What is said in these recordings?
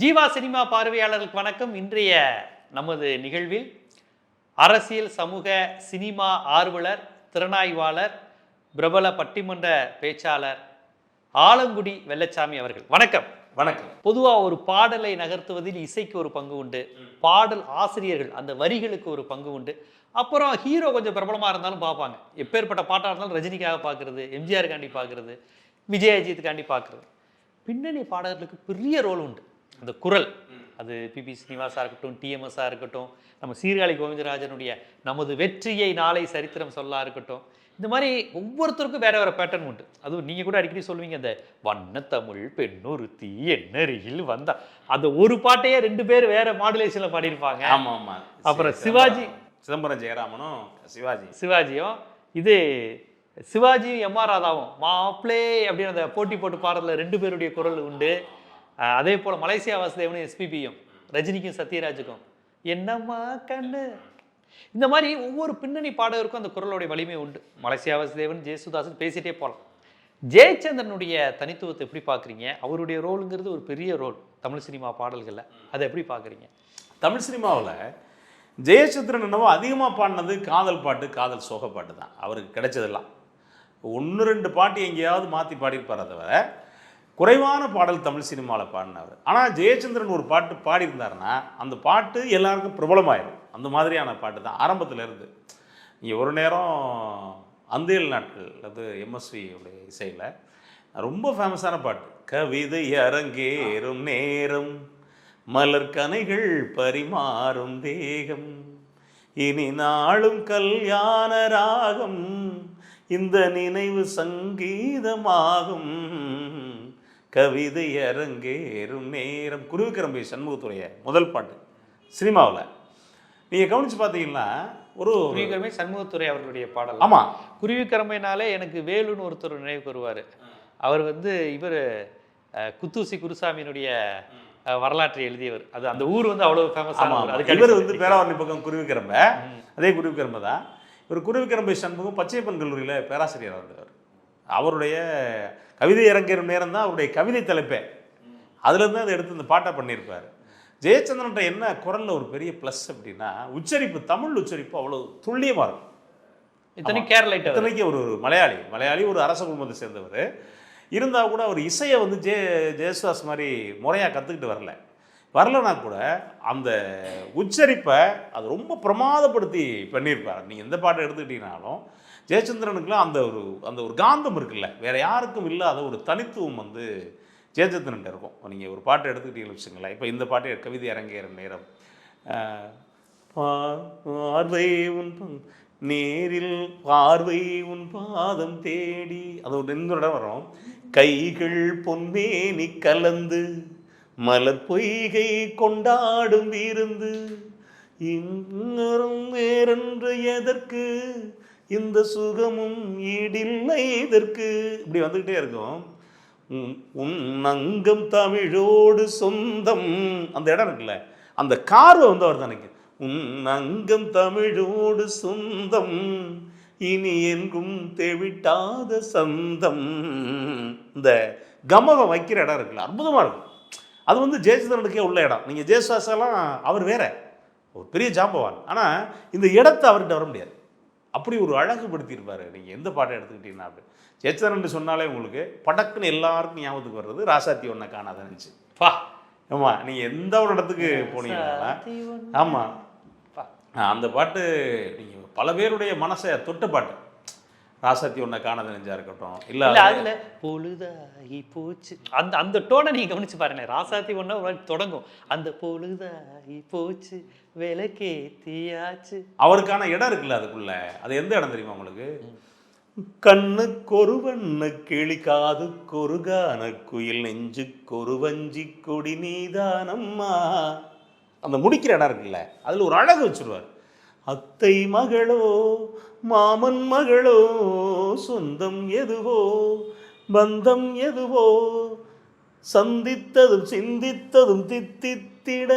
Jeeva cinema பார்வையாளர்களுக்கு வணக்கம். இன்றைய நமது நிகழ்வில் அரசியல் சமூக சினிமா ஆர்வலர் திறனாய்வாளர் பிரபல பட்டிமன்ற பேச்சாளர் ஆலங்குடி வெள்ளச்சாமி அவர்கள். வணக்கம். வணக்கம். பொதுவாக ஒரு பாடலை நகர்த்துவதில் இசைக்கு ஒரு பங்கு உண்டு. பாடல் ஆசிரியர்கள் அந்த வரிகளுக்கு ஒரு பங்கு உண்டு. அப்புறம் ஹீரோ கொஞ்சம் பிரபலமாக இருந்தாலும் பார்ப்பாங்க. எப்பேற்பட்ட பாட்டாக இருந்தாலும் ரஜினிக்காக பார்க்குறது எம்ஜிஆருக்காண்டி பார்க்குறது விஜய் அஜித்துக்காண்டி பார்க்குறது. பின்னணி பாடகர்களுக்கு பெரிய ரோல் உண்டு. அந்த குரல். அது பிபி ஸ்ரீனிவாசா இருக்கட்டும் டிஎம்எஸ்ஸாக இருக்கட்டும் நம்ம சீர்காழி கோவிந்தராஜனுடைய நமது வெற்றியை நாளை சரித்திரம் சொல்லா இருக்கட்டும். இந்த மாதிரி ஒவ்வொருத்தருக்கும் வேற வேற பேட்டர்ன் உண்டு. அதுவும் நீங்கள் கூட அடிக்கடி சொல்லுவீங்க அந்த வண்ணத்தமிழ் பெண்ணொருத்தி என்னருகில் வந்தா. அந்த ஒரு பாட்டையே ரெண்டு பேர் வேற மாடுலேஷனில் பாடியிருப்பாங்க. ஆமா ஆமா அப்புறம் சிவாஜி. சிதம்பரம் ஜெயராமனும் சிவாஜி. சிவாஜியும் இது சிவாஜி எம் ஆர் ராதாவும் மாப்ளே அப்படின்னு அந்த போட்டி போட்டு பாடுறதுல ரெண்டு பேருடைய குரல் உண்டு. அதே போல் மலேசியா வாசுதேவனும் எஸ்பிபியும் ரஜினிக்கும் சத்யராஜுக்கும். என்னம்மா கண்ணு? இந்த மாதிரி ஒவ்வொரு பின்னணி பாடகருக்கும் அந்த குரலுடைய வலிமை உண்டு. மலேசியா வாசுதேவன் ஜெயசுதாசன் பேசிட்டே போகலாம் ஜெயச்சந்திரனுடைய தனித்துவத்தை எப்படி பார்க்குறீங்க? அவருடைய ரோலுங்கிறது ஒரு பெரிய ரோல் தமிழ் சினிமா பாடல்களில். அதை எப்படி பார்க்குறீங்க? தமிழ் சினிமாவில் ஜெயச்சந்திரன் என்னவோ அதிகமாக பாடினது காதல் பாட்டு காதல் சோக பாட்டு தான். அவருக்கு கிடைச்சதெல்லாம். ஒன்று ரெண்டு பாட்டு எங்கேயாவது மாற்றி பாடியிருப்பார் அதை குறைவான பாடல் தமிழ் சினிமாவில் பாடினவர். ஆனால் ஜெயச்சந்திரன் ஒரு பாட்டு பாடியிருந்தாருன்னா அந்த பாட்டு எல்லாருக்கும் பிரபலமாயிடும் அந்த மாதிரியான பாட்டு தான் ஆரம்பத்தில் இருந்து. ஒரு நேரம் அந்தியல் நாட்கள் அது எம்எஸ்வி உடைய இசையில் ரொம்ப ஃபேமஸான பாட்டு. கவிதை அரங்கேறும் நேரம் மலர் கனைகள் பரிமாறும் தேகம் இனி நாளும் கல்யாண ராகம் இந்த நினைவு சங்கீதமாகும். கவிதை அரங்கேறும் நேரம். குருவிக்கிரம்பை சண்முகத்துடைய முதல் பாட்டு சினிமாவில். நீங்கள் கவனிச்சு பார்த்தீங்கன்னா ஒரு குருவிக்கிரமை சண்முகத்துறை அவர்களுடைய பாடல். ஆமாம் குருவிக்கிரமைனாலே எனக்கு வேலுன்னு ஒருத்தர் நினைவுக்கு வருவார் அவர் வந்து இவர் குத்தூசி குருசாமியினுடைய வரலாற்றை எழுதியவர். அது அந்த ஊர் வந்து அவ்வளவு ஃபேமஸ் ஆமாம் இவர் வந்து பேராவரணி பக்கம் குருவிக்கிரம்ப. அதே குருவிக்கிரம்ப தான். இவர் குருவிக்கிரம்பை சண்முகம் பச்சையப்பன் கல்லூரியில் பேராசிரியர் இருந்தவர் அவருடைய கவிதை இறங்கிற நேரம் தான் அவருடைய கவிதை தலைப்பே. அதுலேருந்து அதை எடுத்து இந்த பாட்டை பண்ணியிருப்பார். ஜெயச்சந்திரன்ட்ட என்ன குரலில் ஒரு பெரிய ப்ளஸ் அப்படின்னா உச்சரிப்பு தமிழ் உச்சரிப்பு அவ்வளோ துல்லியமாக இருக்கும். இத்தனை அவர். இத்தனைக்கு ஒரு மலையாளி மலையாளி ஒரு அரச குடும்பத்தை சேர்ந்தவர். இருந்தால் கூட அவர் இசையை வந்து ஜெய ஜெயசுதாஸ் மாதிரி முறையாக கற்றுக்கிட்டு வரல. வரலனா கூட அந்த உச்சரிப்பை அது ரொம்ப பிரமாதப்படுத்தி பண்ணியிருப்பார். நீங்கள் எந்த பாட்டை எடுத்துக்கிட்டீங்கனாலும் ஜெயச்சந்திரனுக்குலாம் அந்த ஒரு அந்த ஒரு காந்தம் இருக்குல்ல. வேற யாருக்கும் இல்லாத ஒரு தனித்துவம் வந்து ஜெயச்சந்திரன் இருக்கும். நீங்கள் ஒரு பாட்டை எடுத்துக்கிட்டீங்கன்னு வச்சுங்களேன் இப்போ இந்த பாட்டு கவிதை அரங்கேற நேரம். பா- பார்வை உன் நேரில் பார்வை உன் பாதம் தேடி. அது ஒரு ரெண்டு இடம் வரும். கைகள் பொன்மேனி கலந்து மலர் பொய்கை கொண்டாடும் விருந்து. இன்னொரும் வேறென்று எதற்கு இந்த சுகமும் ஈடில்லை இதற்கு. இப்படி வந்துக்கிட்டே இருக்கும். உன் உன் அங்கம் தமிழோடு சொந்தம். அந்த இடம் இருக்குல்ல? அந்த கார்வை வந்து அவர் தான் உன் அங்கம் தமிழோடு சொந்தம். இனி எங்கும் தெவிட்டாத சந்தம். இந்த கமகம் வைக்கிற இடம் இருக்குல்ல? அற்புதமாக இருக்கும். அது வந்து ஜெயச்சந்திரனுக்கே உள்ள இடம். நீங்கள் ஜெயசுவாசெல்லாம் அவர் வேற. ஒரு பெரிய ஜாம்பவான். ஆனால் இந்த இடத்த அவர்கிட்ட வர முடியாது. அப்படி ஒரு அழகுபடுத்தியிருப்பாரு. நீங்கள் எந்த பாட்டை எடுத்துக்கிட்டீங்கன்னா அப்படி. ஜெயச்சந்திரன் சொன்னாலே உங்களுக்கு படக்குன்னு எல்லாருக்கும் ஞாபகத்துக்கு வர்றது ராசாத்தி ஒன்றை காணாத நினச்சி பா ஆமாம் நீங்கள் எந்த ஒரு இடத்துக்கு போனீங்கன்னா ஆமாம். அந்த பாட்டு நீங்கள் பல பேருடைய மனசை தொட்ட பாட்டு. ராசாத்தி ஒன்றை காணாத நெஞ்சா இருக்கட்டும். இல்ல இல்லை அதுல பொழுதாகி போச்சு. அந்த அந்த டோனை நீங்க கவனிச்சு பாருங்க ராசாத்தி ஒண்ணா ஒரு தொடங்கும். அந்த பொழுதாகி போச்சு விளக்கேத்தியாச்சு. அவருக்கான இடம் இருக்குல்ல அதுக்குள்ள. அது எந்த இடம் தெரியுமா உங்களுக்கு? கண்ணுக்கொரு வண்ண கிளி காதுக்கொரு கான குயில் நெஞ்சுக்கொரு வஞ்சி கொடி நீதானம்மா. அந்த முடிக்கிற இடம் இருக்குல்ல. அதில் ஒரு அழகு வச்சிருவார். அத்தை மகளோ மாமன் மகளோ சொந்தம் எதுவோ பந்தம் எதுவோ சந்தித்ததும் சிந்தித்ததும் தித்தித்திட.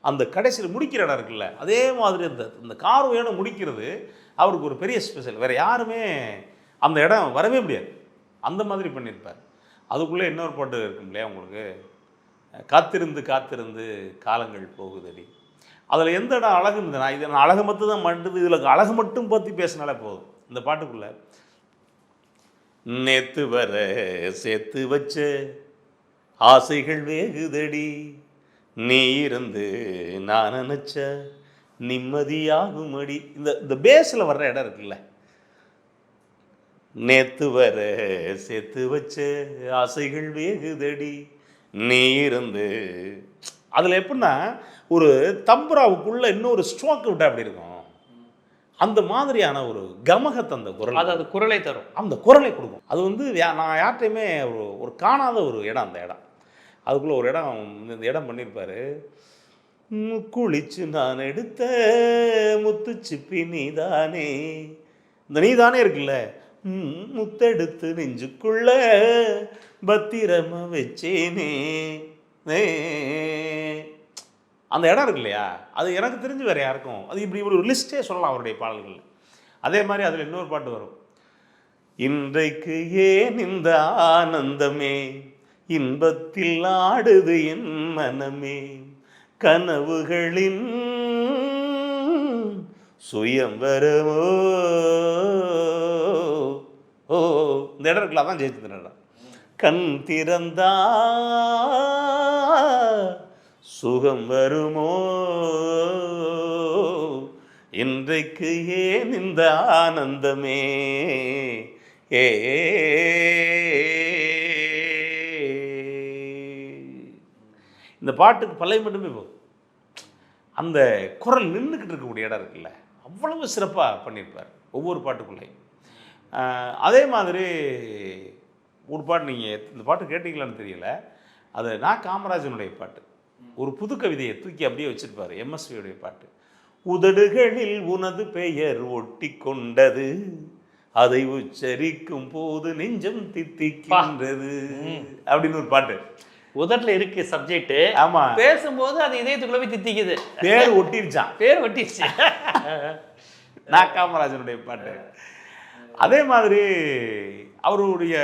அந்த கடைசியில் முடிக்கிற இடம் இருக்குல்ல அதே மாதிரி அந்த இந்த கார்வையோட முடிக்கிறது அவருக்கு ஒரு பெரிய ஸ்பெஷல் வேறு யாருமே அந்த இடம் வரவே முடியாது. அந்த மாதிரி பண்ணியிருப்பார். அதுக்குள்ளே இன்னொரு பாட்டு இருக்கும் இல்லையா உங்களுக்கு? காத்திருந்து காத்திருந்து காலங்கள் போகுதடி. அதில் எந்த இடம் அழகு இருந்தது? நான் இது நான் அழகு மட்டும் தான் மட்டுது இதில் அழகு மட்டும் பற்றி பேசினாலே போதும். இந்த பாட்டுக்குள்ள நேத்து வர சேர்த்து வச்ச ஆசைகள் வேகுதடி நீ இருந்து நான் நினச்ச நிம்மதியாகுமடி. இந்த இந்த பேஸில் வர்ற இடம் இருக்குல்ல. நேத்து வர சேர்த்து வச்ச ஆசைகள் வேகுதடி நீ இருந்து. அதில் எப்படின்னா ஒரு தம்புராவுக்குள்ள இன்னொரு ஸ்ட்ரோக் விட்டா அப்படி இருக்கும்? அந்த மாதிரியான ஒரு கமகத்தை அந்த குரல். அது அது குரலை தரும். அந்த குரலை கொடுக்கும். அது வந்து நான் யார்கிட்டையுமே ஒரு ஒரு காணாத ஒரு இடம் அந்த இடம். அதுக்குள்ளே ஒரு இடம் இந்த இடம் பண்ணியிருப்பாரு "ம், குளிச்சு நான் எடுத்த முத்துச்சிப்பி நீதானே. இந்த நீதானே இருக்குல்ல. முத்தெடுத்து நெஞ்சுக்குள்ள பத்திரமா வச்சேனே. அந்த இடம் இருக்கு இல்லையா அது எனக்கு தெரிஞ்சு வேறு யாருக்கும். அது இப்படி ஒரு லிஸ்ட்டே சொல்லலாம் அவருடைய பாடல்கள். அதே மாதிரி அதில் இன்னொரு பாட்டு வரும். இன்றைக்கு ஏன் இந்த ஆனந்தமே? இன்பத்தில் ஆடுது என் மனமே. கனவுகளின் சுயம்பரமோ ஓ இந்த இடம் இருக்குல்ல தான் ஜெயிச்சு கண் திறந்தா சுகம் வருமோ? இன்றைக்கு ஏன் இந்த ஆனந்தமே? ஏ இந்த பாட்டுக்கு பழைய மட்டுமே போதும். அந்த குரல் நின்றுக்கிட்டு இருக்கக்கூடிய இடம் இருக்குல்ல அவ்வளவு சிறப்பாக பண்ணியிருப்பார் ஒவ்வொரு பாட்டுக்குள்ளேயும். அதே மாதிரி ஒரு பாட்டு நீங்கள் இந்த பாட்டு கேட்டிங்களான்னு தெரியல. அது நான் காமராஜனுடைய பாட்டு. ஒரு புது கவிதையை தூக்கி அப்படியே வச்சிருப்பாரு எம்எஸ்வியுடைய பாட்டு. உதடுகளில் உனது பெயர் ஒட்டி கொண்டது அதை உச்சரிக்கும் போது நெஞ்சம் தித்திக்கின்றது அப்படின்னு ஒரு பாட்டு. உதட்டுல இருக்கு சப்ஜெக்ட் ஆமா. பேசும்போது அது இதயத்துக்குள்ள போய் தித்திக்குது. பேர் ஒட்டிருச்சான் பேர் ஒட்டிடுச்சு நான் காமராஜனுடைய பாட்டு. அதே மாதிரி அவருடைய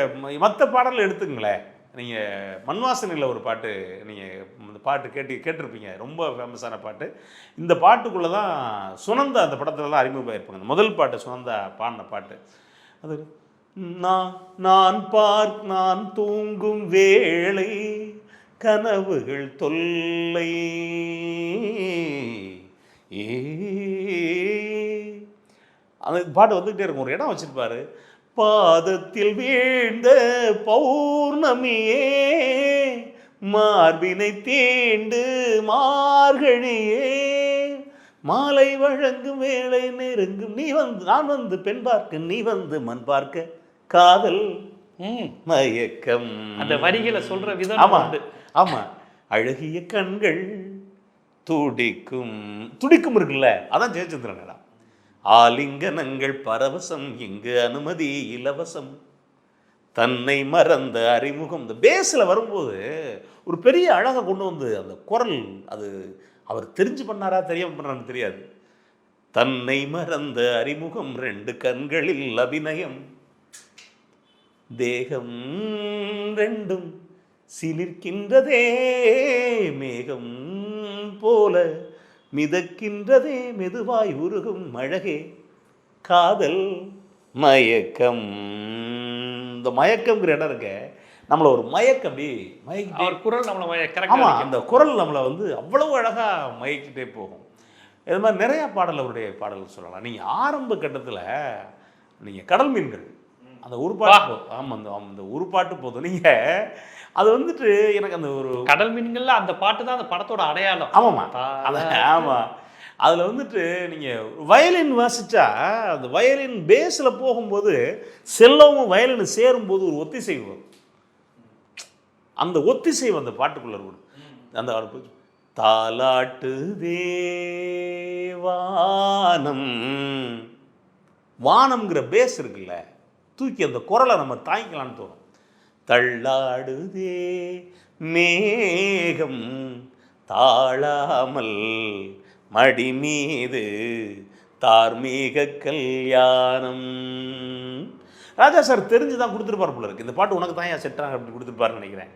மற்ற பாடல் எடுத்துங்களேன் நீங்கள் மண்வாசனையில் ஒரு பாட்டு நீங்கள் இந்த பாட்டு கேட்டு கேட்டிருப்பீங்க. ரொம்ப ஃபேமஸான பாட்டு. இந்த பாட்டுக்குள்ளே தான் சுனந்தா அந்த படத்தில் தான் அறிமுகமாயிருப்பாங்க இந்த முதல் பாட்டு சுனந்தா பாடின பாட்டு. அது நான் நான் பார்க் நான் தூங்கும் வேளை கனவுகள் தொல்லை. ஏ. அந்த பாட்டு வந்துக்கிட்டே இருக்கும். ஒரு இடம் வச்சுருப்பாரு. பாதத்தில் வீழ்ந்த பௌர்ணமியே மார்பினை தீண்டு மார்கழியே. மாலை வழங்கும் வேளை நெருங்கும் நீ வந்து நான் வந்து பெண் பார்க்க நீ வந்து மண் பார்க்க. காதல். மயக்கம். அந்த வரிகளை சொல்ற விதம் ஆமா. ஆமா. அழகிய கண்கள் துடிக்கும். துடிக்கும் இருக்குல்ல அதான் ஜெயச்சந்திரன் ஆலிங்கனங்கள் பரவசம் இங்கு அனுமதி இலவசம். தன்னை மறந்த அறிமுகம். இந்த பேஸில் வரும்போது ஒரு பெரிய அழகை கொண்டு வந்து அந்த குரல் அது அவர் தெரிஞ்சு பண்ணாரா தெரியாமல் பண்ணாரான்னு தெரியாது. தன்னை மறந்த அறிமுகம் ரெண்டு கண்களில் அபிநயம். தேகம் ரெண்டும் சிலிர்க்கின்றதே மேகம் போல. மிதக்கின்றதே மெதுவாய் உருகும் அழகே காதல் மயக்கம். இந்த மயக்கம்ங்கிற இடம் இருக்க. நம்மளை ஒரு மயக்கம் அப்படி மயக்கிட்டே அவர் குரல் நம்மள ஆமாம் கரெக்டா அந்த குரல் நம்மளை வந்து அவ்வளவு அழகாக மயக்கிட்டே போகும். இது மாதிரி நிறையா பாடல் அவருடைய பாடல்கள் சொல்லலாம். நீங்கள் ஆரம்ப கட்டத்தில் நீங்கள் கடல் மீன்கள். அந்த உருப்பாட்டு ஆமாம் அந்த அந்த உருப்பாட்டு போதும். நீங்கள் அது வந்துட்டு எனக்கு அந்த ஒரு கடல் மீன்கள்ல அந்த பாட்டு தான் அந்த படத்தோட அடையாளம். ஆமாம்மா. ஆமாம் அதில் வந்துட்டு நீங்கள் வயலின் வாசிச்சா அந்த வயலின் பேஸில் போகும்போது செல்லவும் வயலின் சேரும்போது ஒரு ஒத்திசைவு வரும். அந்த ஒத்திசைவு அந்த பாட்டுக்குள்ள இருக்கும் அந்த தாலாட்டு தேவானம். வானம்ங்கிற பேஸ் இருக்குல்ல தூக்கி அந்த குரலை நம்ம தாங்கிக்கலாம்னு தோணும். தள்ளாடுதே. மேகம் தாழாமல் மடிமீது தார்மீக கல்யாணம். ராஜா சார் தெரிஞ்சு தான் கொடுத்துருப்பார் போல இருக்கு. இந்த பாட்டு உனக்கு தான் ஏன் செட்டாங்க அப்படி கொடுத்துருப்பாருன்னு நினைக்கிறேன்.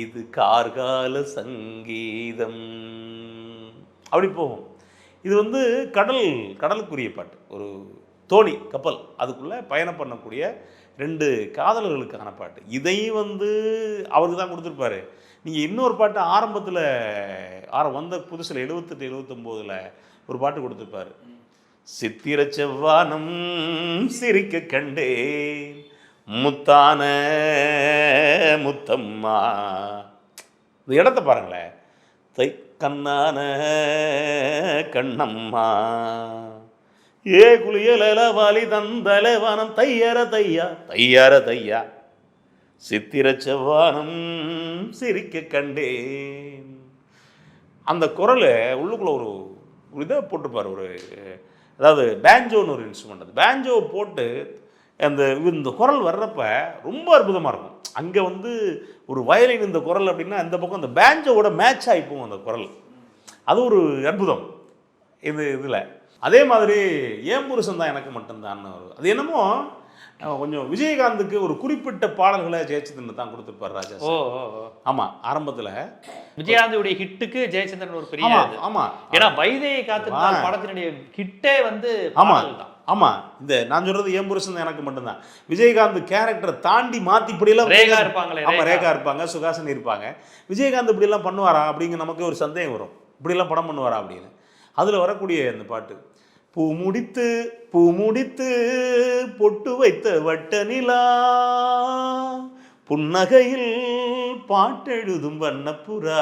இது கார்கால சங்கீதம். அப்படி போகும். இது வந்து கடல் கடலுக்குரிய பாட்டு. ஒரு தோணி கப்பல். அதுக்குள்ளே பயணம் பண்ணக்கூடிய ரெண்டு காதலர்களுக்கான பாட்டு. இதையும் வந்து அவருக்கு தான் கொடுத்துருப்பாரு. நீங்கள் இன்னொரு பாட்டு ஆரம்பத்தில் ஆர வந்த புதுசில் எழுபத்தெட்டு எழுபத்தொம்போதில் ஒரு பாட்டு கொடுத்துருப்பாரு. சித்திர செவ்வானம் சிரிக்க கண்டேன் முத்தான முத்தம்மா. இந்த இடத்த பாருங்களேன். தை கண்ணான கண்ணம்மா. ஏ குளியலவாலி தந்தலவானம் தையர தையா. தையார தையா. சித்திர செவ்வானம் சிரிக்க கண்டேன். அந்த குரல் உள்ளுக்குள்ள ஒரு ஒரு இதாக போட்டிருப்பார் ஒரு அதாவது பேஞ்சோன்னு ஒரு இன்ஸ்ட்ருமெண்ட் அது பேஞ்சோவை போட்டு அந்த இந்த குரல் வர்றப்ப ரொம்ப அற்புதமாக இருக்கும். அங்கே வந்து ஒரு வயலின் இந்த குரல் அப்படின்னா அந்த பக்கம் அந்த பேஞ்சோவோட மேட்ச் ஆகிப்போம் அந்த குரல். அது ஒரு அற்புதம். இது இதில். அதே மாதிரி ஏன் புருஷன் தான் எனக்கு மட்டும்தான் அது என்னமோ கொஞ்சம் விஜயகாந்துக்கு ஒரு குறிப்பிட்ட பாடல்களை ஜெயச்சந்திரன் தான் கொடுத்துருப்பார் ராஜா ஓ ஆமாம் ஆரம்பத்தில். விஜயகாந்துடைய ஹிட்டுக்கு ஜெயச்சந்திரன் ஒரு பெரிய ஆமா ஏன்னா வைதையை காத்து படத்தினுடைய ஹிட்டே வந்து ஆமா ஆமா. இந்த நான் சொல்றது ஏன் புருஷன் எனக்கு மட்டும்தான். விஜயகாந்த் கேரக்டரை தாண்டி மாத்தி இப்படி எல்லாம் ரேகா இருப்பாங்களே ஆமாம் ரேகா. இருப்பாங்க சுகாசன் இருப்பாங்க. விஜயகாந்த் இப்படியெல்லாம் பண்ணுவாரா அப்படிங்கிற நமக்கு ஒரு சந்தேகம் வரும். இப்படியெல்லாம் படம் பண்ணுவாரா அப்படின்னு. அதில் வரக்கூடிய அந்த பாட்டு. பூ முடித்து பூ முடித்து பொட்டு வைத்த வட்ட நிலா புன்னகையில் பாட்டெழுதும் வண்ணப்புறா.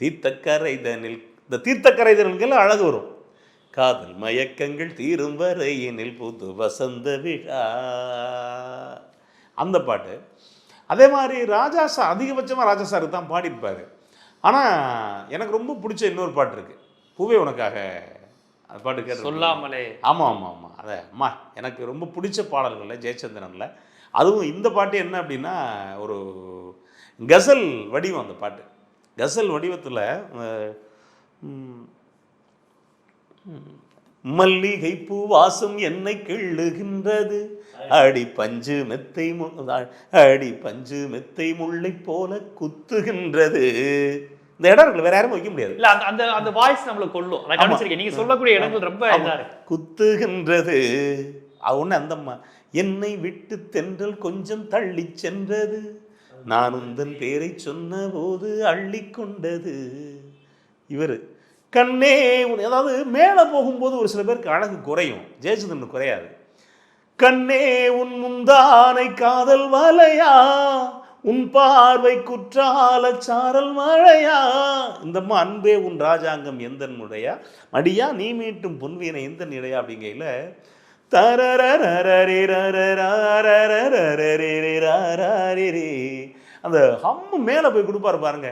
தீர்த்தக்கரைதனில் இந்த தீர்த்தக்கரைதனில் அழகு வரும். காதல் மயக்கங்கள் தீரும் வரையினில் புது வசந்த விழா. அந்த பாட்டு. அதே மாதிரி ராஜா சார் அதிகபட்சமாக ராஜா சாருக்கு தான் பாடியிருப்பார். ஆனால் எனக்கு ரொம்ப பிடிச்ச இன்னொரு பாட்டு இருக்குது பூவே உனக்காக. அது பாட்டு கேட்டு சொல்லாமலே. ஆமாம் ஆமாம் ஆமாம் அதை அம்மா எனக்கு ரொம்ப பிடிச்ச பாடல்களில் ஜெயச்சந்திரனில். அதுவும் இந்த பாட்டு என்ன அப்படின்னா ஒரு கசல் வடிவம் அந்த பாட்டு. கசல் வடிவத்தில் மல்லிகை பூ வாசம் என்னை கிள்ளுகின்றது. அடி பஞ்சு மெத்தை அடி பஞ்சு மெத்தை முள்ளை போல குத்துகின்றது. இந்த இடம் இருக்குல்ல வேற யாரும் வைக்க முடியாது. இல்ல அந்த அந்த அந்த வாய்ஸ் நம்மள கொள்ளும் நான் கவனிச்சிருக்கேன். நீங்க சொல்லக்கூடிய இடங்கள் ரொம்ப குத்துகின்றது. அது ஒன்று அந்தம்மா. என்னை விட்டு தென்றல் கொஞ்சம் தள்ளி சென்றது. நான் உந்தன் பேரை சொன்ன போது அள்ளி கொண்டது. இவர். கண்ணே அதாவது மேலே போகும்போது ஒரு சில பேருக்கு அழகு குறையும். ஜெயச்சந்திரன் குறையாது. கண்ணே உன் முந்தானை காதல் வலையா? உன் பார்வை குற்றால சாரல் மழையா? இந்தம்மா அன்பே உன் ராஜாங்கம் எந்தன் முடையா மடியா நீ மீட்டும் பொன்வீனை எந்த நிலையா அப்படிங்கையில் அந்த ஹம்மு மேலே போய் கொடுப்பாரு பாருங்க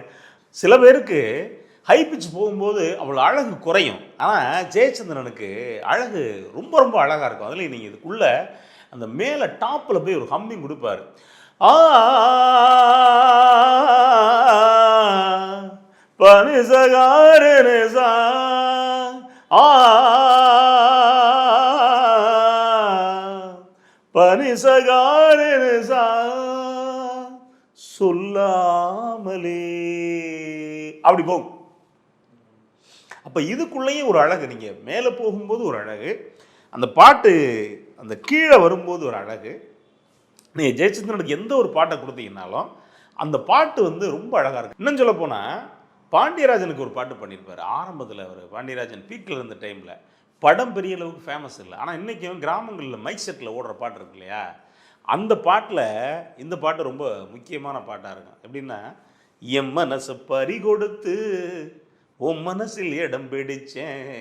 சில பேருக்கு ஹை பிச் போகும்போது அவ்வளோ அழகு குறையும் ஆனால் ஜெயச்சந்திரனுக்கு அழகு ரொம்ப ரொம்ப அழகாக இருக்கும் அதில் நீங்கள் இதுக்குள்ளே அந்த மேலே டாப்பில் போய் ஒரு ஹம்மிங் கொடுப்பாரு ஆ பனிசகாரு நிசா ஆ சொல்லாமலே. அப்படி போகும். அப்போ இதுக்குள்ளேயே ஒரு அழகு நீங்கள் மேலே போகும்போது ஒரு அழகு அந்த பாட்டு அந்த கீழே வரும்போது ஒரு அழகு நீங்கள் ஜெயச்சந்திரனுக்கு எந்த ஒரு பாட்டை கொடுத்தீங்கனாலும் அந்த பாட்டு வந்து ரொம்ப அழகாக இருக்கும் இன்னும் சொல்ல போனால் பாண்டியராஜனுக்கு ஒரு பாட்டு பண்ணியிருப்பார். ஆரம்பத்தில் அவர் பாண்டியராஜன் பீக்கில் இருந்த டைமில் படம் பெரிய அளவுக்கு ஃபேமஸ் இல்லை. ஆனால் இன்றைக்கும் கிராமங்களில் மைக் செட்டில் ஓடுற பாட்டு இருக்கு இல்லையா? அந்த பாட்டில் இந்த பாட்டு ரொம்ப முக்கியமான பாட்டாக இருக்கும். எப்படின்னா என் மனசை பறி கொடுத்து உன் மனசில் இடம் பிடிச்சேன்.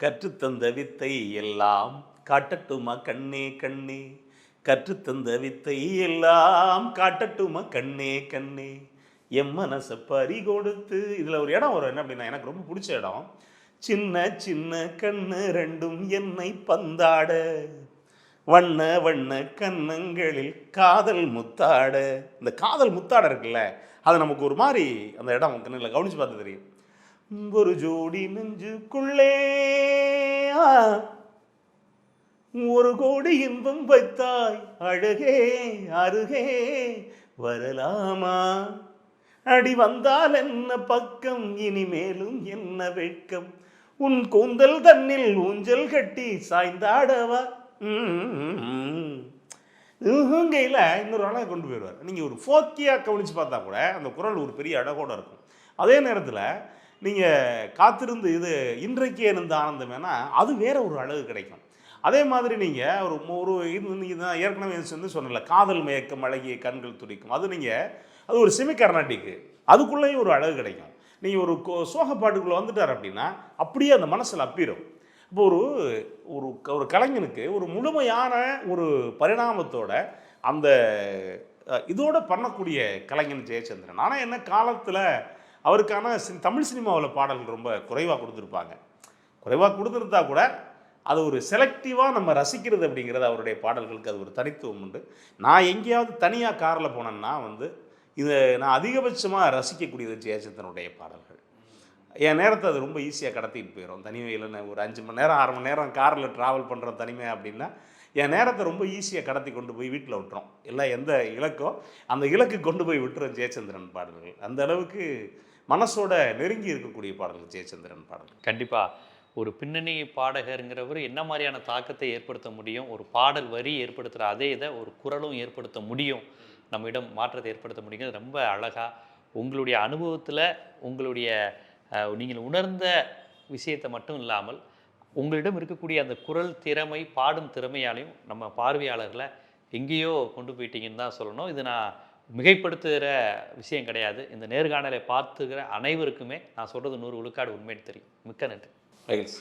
கற்றுத்தந்த வித்தை எல்லாம் காட்டட்டுமா கண்ணே கண்ணே? கற்றுத்தந்த வித்தை எல்லாம் காட்டட்டுமா? கண்ணே கண்ணே. எம் மனசை பறி கொடுத்து இதில் ஒரு இடம் வரும். என்ன அப்படின்னா எனக்கு ரொம்ப பிடிச்ச இடம். சின்ன சின்ன கண்ணு ரெண்டும் என்னை பந்தாட. வண்ண வண்ண கண்ணங்களில் காதல் முத்தாட. இந்த காதல் முத்தாட இருக்குல்ல அது நமக்கு ஒரு மாதிரி அந்த இடம் கண்ணில் கவனிச்சு பார்த்து தெரியும். ஒரு ஜோடி நெஞ்சுக்குள்ளே ஒரு கோடி இன்பம் வைத்தாய். அழகே அருகே வரலாமா? அடி வந்தால் என்ன பக்கம்? இனிமேலும் என்ன வெட்கம்? உன் கூந்தல் தன்னில் ஊஞ்சல் கட்டி சாய்ந்தாடவா? கையில் இன்னொரு அழகை கொண்டு போயிடுவார். நீங்கள் ஒரு ஃபோக்கியாக கவனித்து பார்த்தா கூட அந்த குரல் ஒரு பெரிய அழகோடு இருக்கும். அதே நேரத்தில் நீங்கள் காத்திருந்து இது இன்றைக்கு ஆனந்தம் ஆனந்தமேனா அது வேற ஒரு அழகு கிடைக்கும். அதே மாதிரி நீங்கள் ஒரு ஒரு இது நீங்கள் தான் ஏற்கனவே வந்து சொன்னல காதல் மயக்கம் அழகிய கண்கள் துடிக்கும். அது நீங்கள் அது ஒரு செமி கர்நாட்டிக்கு அதுக்குள்ளேயும் ஒரு அழகு கிடைக்கும். நீங்கள் ஒரு கோ- சோக பாட்டுக்குள்ளே வந்துட்டார் அப்படின்னா அப்படியே அந்த மனசில் அப்பிடும் இப்போ ஒரு ஒரு க- ஒரு கலைஞனுக்கு ஒரு முழுமையான ஒரு பரிணாமத்தோட அந்த இதோடு இதோட பண்ணக்கூடிய கலைஞன் ஜெயச்சந்திரன். ஆனால் என்ன காலத்தில் அவருக்கான சி- தமிழ் சினிமாவில் பாடல்கள் ரொம்ப குறைவாக கொடுத்துருப்பாங்க. குறைவாக கொடுத்துருந்தா கூட அது ஒரு செலக்டிவாக நம்ம ரசிக்கிறது அப்படிங்கிறது அவருடைய பாடல்களுக்கு அது ஒரு தனித்துவம் உண்டு. நான் எங்கேயாவது தனியாக காரில் போனேன்னா வந்து இதை நான் அதிகபட்சமாக ரசிக்கக்கூடியது ஜெயச்சந்திரனுடைய பாடல்கள். என் நேரத்தை அது ரொம்ப ஈஸியாக கடத்திட்டு போயிடும் தனிமையில் ஒரு அஞ்சு மணி நேரம் ஆறு மணி நேரம் காரில் ட்ராவல் பண்ணுறோம் தனிமை அப்படின்னா என் நேரத்தை ரொம்ப ஈஸியாக கடத்தி கொண்டு போய் வீட்டில் விட்டுரும். இல்லை எந்த இலக்கோ அந்த இலக்கு கொண்டு போய் விட்டுரும் ஜெயச்சந்திரன் பாடல்கள். அந்த அளவுக்கு மனசோட நெருங்கி இருக்கக்கூடிய பாடல்கள் ஜெயச்சந்திரன் பாடல்கள். கண்டிப்பாக ஒரு பின்னணி பாடகருங்கிறவர் என்ன மாதிரியான தாக்கத்தை ஏற்படுத்த முடியும்? ஒரு பாடல் வரி ஏற்படுத்துகிற அதே இதை ஒரு குரலும் ஏற்படுத்த முடியும். நம்மிடம் மாற்றத்தை ஏற்படுத்த முடியுங்கிறது ரொம்ப அழகாக உங்களுடைய அனுபவத்தில் உங்களுடைய நீங்கள் உணர்ந்த விஷயத்தை மட்டும் இல்லாமல் உங்களிடம் இருக்கக்கூடிய அந்த குரல் திறமை பாடும் திறமையாலையும் நம்ம பார்வையாளர்களை எங்கேயோ கொண்டு போயிட்டீங்கன்னு தான் சொல்லணும். இது நான் மிகைப்படுத்துகிற விஷயம் கிடையாது. இந்த நேர்காணலை பார்த்துக்கிற அனைவருக்குமே நான் சொல்கிறது நூறு விழுக்காடு உண்மைன்னு தெரியும். மிக்க நன்றி. రైల్స్